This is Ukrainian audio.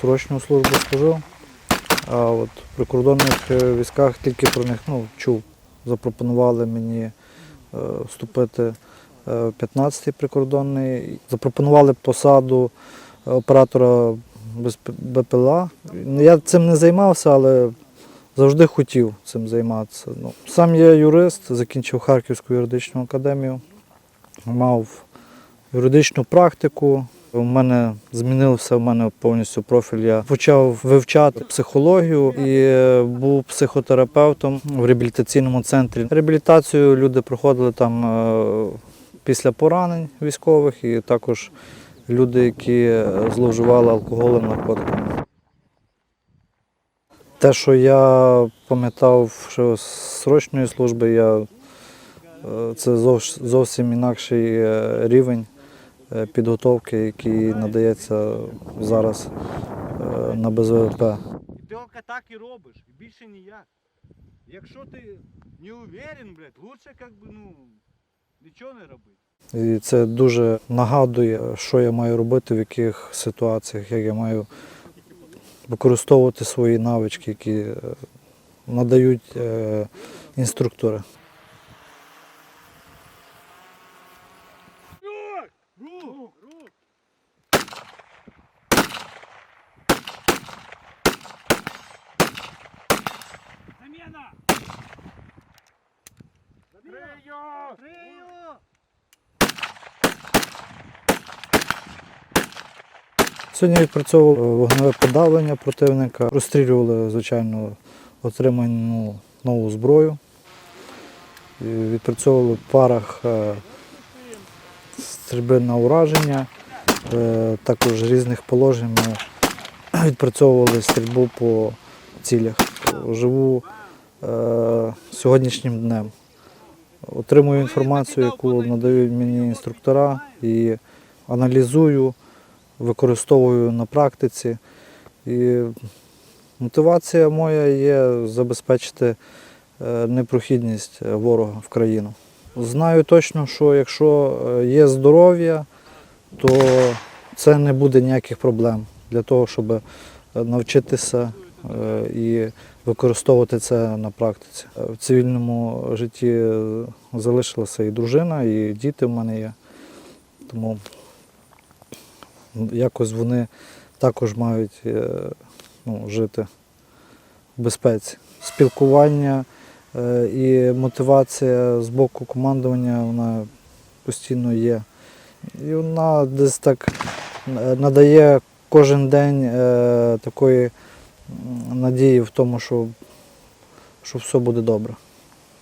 срочну службу служив, а от в прикордонних е, військах тільки про них ну, чув. Запропонували мені е, вступити е, в 15-й прикордонний. Запропонували посаду оператора БПЛА. Я цим не займався, але завжди хотів цим займатися. Ну, сам я юрист, закінчив Харківську юридичну академію, мав юридичну практику. У мене змінився в мене повністю профіль. Я почав вивчати психологію і е, був психотерапевтом в реабілітаційному центрі. Реабілітацію люди проходили там е, після поранень військових, і також люди, які е, зловживали алкоголем, наркотиками. Те, що я пам'ятав що з срочної служби, я, це зовсім інакший рівень підготовки, який надається зараз е, на БЗВП. Ти так і робиш, і більше ніяк. Якщо ти не уверен, блядь, лучше как би, ну, нічого не робити. І це дуже нагадує, що я маю робити, в яких ситуаціях, як я маю використовувати свої навички, які е, надають е, інструктори. Рух! Рух! Замена! Закрию! Закрию! Сьогодні відпрацьовували вогневе подавлення противника, розстрілювали, звичайно, отриману нову зброю. Відпрацьовували в парах е, стрільби на ураження, е, також різних положень ми відпрацьовували стрільбу по цілях. Живу е, сьогоднішнім днем. Отримую інформацію, яку надають мені інструктора і аналізую використовую на практиці. І мотивація моя є забезпечити е, непрохідність ворога в країну. Знаю точно, що якщо е, є здоров'я, то це не буде ніяких проблем для того, щоб е, навчитися е, і використовувати це на практиці. В цивільному житті залишилася і дружина, і діти в мене є. Тому якось вони також мають ну, жити в безпеці. Спілкування і мотивація з боку командування вона постійно є. І вона десь так е, надає кожен день е, такої надії в тому, що, що все буде добре.